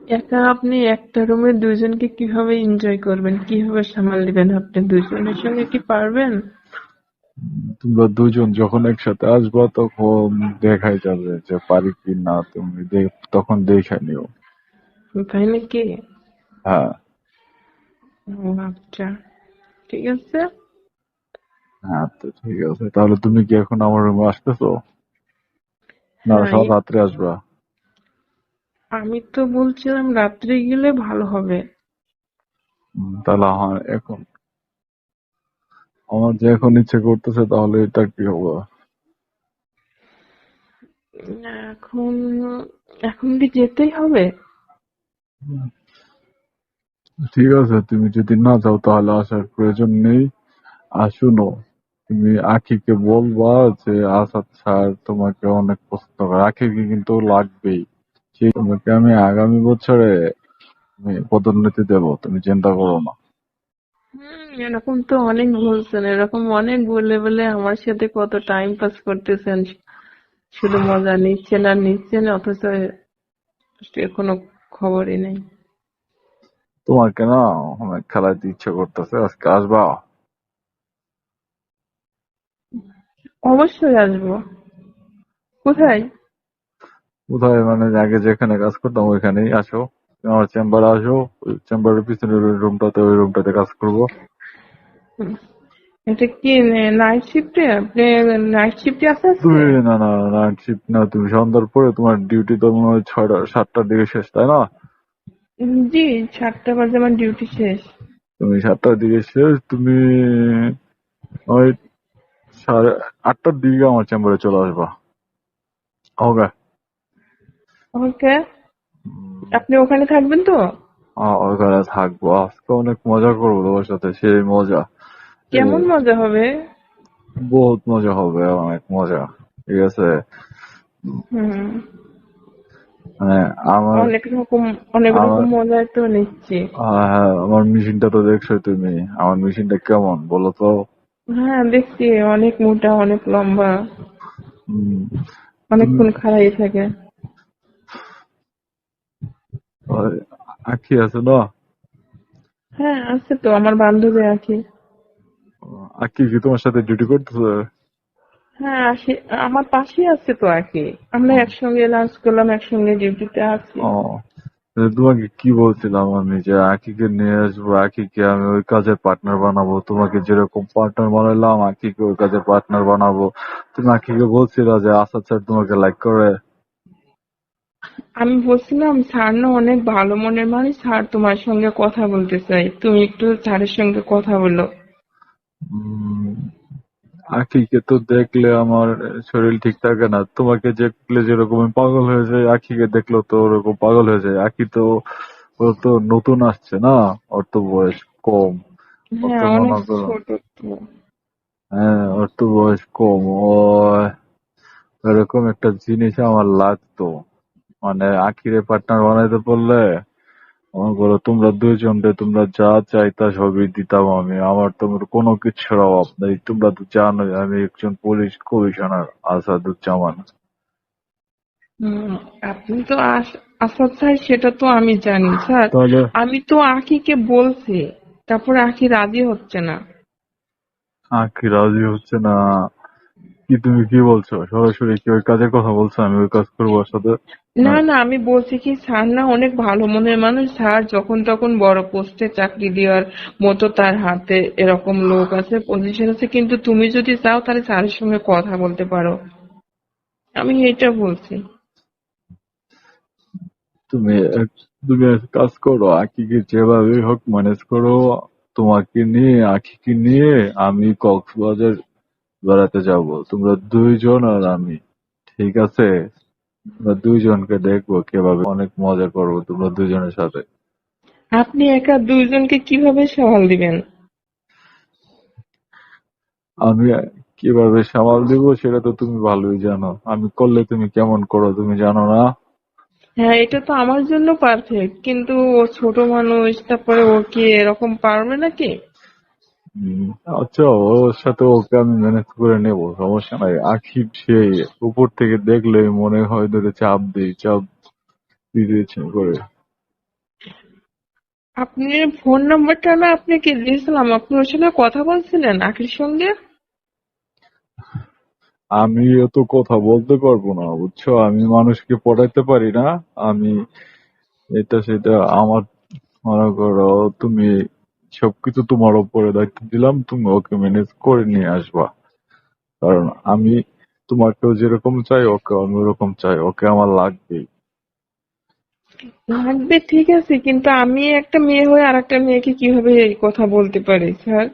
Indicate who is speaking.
Speaker 1: একা আপনি একটা রুমে দুইজনকে কীভাবে এনজয় করবেন? কীভাবে সামাল দিবেন আপনি? দুইজনের সঙ্গে কি পারবেন?
Speaker 2: তোমরা দুজন যখন একসাথে আসবা তখন দেখাই যাবে যে পারি কি না। তুমি তখন দেখে নিও।
Speaker 1: তাই নাকি?
Speaker 2: হ্যাঁ।
Speaker 1: ও আচ্ছা। ঠিক আছে।
Speaker 2: হ্যাঁ তো ঠিক আছে। তাহলে তুমি কি এখন আমার রুমে আসতেছো? না সব রাত্রে আসবা?
Speaker 1: আমি তো বলছিলাম রাত্রে গেলে ভালো হবে।
Speaker 2: তাহলে আমার এখন আমার যে এখন ইচ্ছে করতেছে তাহলে এটা কি হবে?
Speaker 1: এখন এখন কি যেতেই হবে?
Speaker 2: ঠিক আছে তুমি যদি না যাও তাহলে আসার প্রয়োজন নেই। আর শুনো তুমি আখিকে বলবা যে আসাদ স্যার তোমাকে অনেক পছন্দ করে আখিকে কিন্তু লাগবেই। তোমাকে আমি আগামী বছরে আমি পদোন্নতি দেবো তুমি চিন্তা করো না।
Speaker 1: হুম এরকম তো অনেক বলছেন এরকম অনেক বলে বলে আমার সাথে কত টাইম পাস করতেছেন। শুধু মজা নিচ্ছেন আর নিচ্ছেন অথচ কোনো খবরই নেই।
Speaker 2: তোমাকে না অনেক খেলাইতে ইচ্ছে করতেছে আজকে আসবা?
Speaker 1: অবশ্যই আসব। কোথায়?
Speaker 2: কোথায় মানে আগে যেখানে কাজ করতাম ওইখানেই আসো। তুমি আমার চেম্বারে আসো চেম্বারের পিছনের ওই রুমটাতে ওই রুমটাতে কাজ করব।
Speaker 1: এটা কি নাইট শিফটে আপনি নাইট শিফটে
Speaker 2: তুমি না না নাইট শিফট না তুমি সন্ধ্যার পরে তোমার ডিউটি তো মনে হয় ছয়টা সাতটার দিকে শেষ তাই না?
Speaker 1: উম, জি সাতটা বাজে আমার ডিউটি শেষ।
Speaker 2: তুমি সাতটার দিকে শেষ তুমি ওই সাড়ে আটটার দিকে আমার চেম্বারে চলে আসবা। ওকে
Speaker 1: ওকে? আপনি ওখানে থাকবেন তো?
Speaker 2: ওখানে থাকব। আজকে অনেক মজা করব তোমার সাথে সেই মজা।
Speaker 1: কেমন মজা হবে?
Speaker 2: বহুত মজা হবে অনেক মজা ঠিক আছে? মানে আমার
Speaker 1: অনেক রকম অনেক রকম তো নিচ্ছি।
Speaker 2: হ্যাঁ আমার মেশিনটা তো দেখছোই তুমি আমার মেশিনটা কেমন বলো তো।
Speaker 1: হ্যাঁ দেখছি অনেক মোটা অনেক লম্বা। অনেকক্ষণ খাড়াই থাকে।
Speaker 2: আখি আছে না
Speaker 1: হ্যাঁ আছে তো আমার বান্ধবী আছে
Speaker 2: আখি কি তোমার সাথে ডিউটি করতেছে?
Speaker 1: হ্যাঁ আসি আমার পাশেই আছে তো আকি আমরা একসঙ্গে লাঞ্চ করলাম একসঙ্গে ডিউটিতে আছি।
Speaker 2: ও তোমাকে কি বলছিলাম আমি যে আকিকে নিয়ে আসব আকিকে আমি ওই কাজের পার্টনার বানাবো। তোমাকে যেরকম পার্টনার বানাইলাম আকিকে ওই কাজের পার্টনার বানাবো। তুমি আকিকে বলছিলা যে আসাদ স্যার তোমাকে লাইক করে।
Speaker 1: আমি বলছিলাম স্যার না অনেক ভালো মনের মানুষ। স্যার তোমার সঙ্গে কথা বলতে চাই। তুমি একটু স্যারের সঙ্গে কথা বলো।
Speaker 2: আখিকে তো দেখলে আমার শরীর ঠিক থাকে না। তোমাকে দেখলে যেরকম পাগল হয়ে যায় আখিকে দেখল তো ওরকম পাগল হয়ে যায় আখি তো ও তো নতুন আসছে না ওর তো বয়স কম। ওর
Speaker 1: হ্যাঁ ছোট তো।
Speaker 2: হ্যাঁ ওর তো বয়স কম। ও এরকম একটা জিনিস আমার লাগতো। মানে আখিরে পার্টনার বানাইতে পারলে মনে করো তোমরা দুইজনকে তোমরা যা চাইতা সবই দিতাম আমি। আমার তোমার কোনো কিছুর অভাব নেই। তোমরা তো জানো আমি একজন পুলিশ কমিশনার আসাদুজ্জামান।
Speaker 1: আপনি তো আস- আসাদ স্যার সেটা তো আমি জানি স্যার। আমি তো আখিকে বলছি তারপরে আখি রাজি হচ্ছে না।
Speaker 2: আখি রাজি হচ্ছে না। কি তুমি কি বলছো? সরাসরি কি ওই কাজের কথা বলছো? আমি ওই কাজ করব ওর সাথে?
Speaker 1: না না আমি বলছি কি স্যার না অনেক ভালো মনের মানুষ। স্যার যখন তখন বড় পোস্টে চাকরি দেওয়ার মতো তার হাতে এরকম লোক আছে পজিশন আছে। কিন্তু তুমি যদি চাও তাহলে স্যারের সঙ্গে কথা বলতে পারো। আমি এটা বলছি।
Speaker 2: তুমি তুমি এক কাজ করো আখিকে যেভাবে হোক ম্যানেজ করো। তোমাকে নিয়ে আখিকে নিয়ে আমি কক্সবাজার বেড়াতে যাব। তোমরা দুইজন আর আমি। ঠিক আছে? আমরা দুইজনকে দেখব কীভাবে অনেক মজা করব তোমরা দুইজনের সাথে।
Speaker 1: আপনি একা দুইজনকে কীভাবে সামাল দিবেন?
Speaker 2: আমি কীভাবে সামাল দিব সেটা তো তুমি ভালোই জানো। আমি করলে তুমি কেমন করো তুমি জানো না?
Speaker 1: হ্যাঁ এটা তো আমার জন্য পারফেক্ট কিন্তু ও ছোট মানুষ তারপরে ও কি এরকম পারবে নাকি?
Speaker 2: আচ্ছা ওর সাথে ওকে আমি ম্যানেজ করে নেব সমস্যা নাই। আখিব সেই উপর থেকে দেখলে মনে হয় ধরে চাপ দিই চাপ দিতে ইচ্ছে করে।
Speaker 1: আপনি ফোন নাম্বারটা না আপনাকে দিয়েছিলাম আপনি ওর সঙ্গে কথা বলছিলেন আখির সঙ্গে?
Speaker 2: আমি এত কথা বলতে পারব না বুঝছ? আমি মানুষকে পড়াইতে পারি না। আমি এটা সেটা আমার মনে করো তুমি সবকিছু তোমার ওপরে দায়িত্ব দিলাম, তুমি ওকে ম্যানেজ করে নিয়ে আসবা। কারণ আমি তোমাকেও যেরকম চাই, ওকে আমি ওরকম চাই, ওকে আমার লাগবেই।
Speaker 1: লাগবে, ঠিক আছে, কিন্তু আমি একটা মেয়ে হয়ে আর একটা মেয়েকে কীভাবে এই কথা বলতে পারি, স্যার?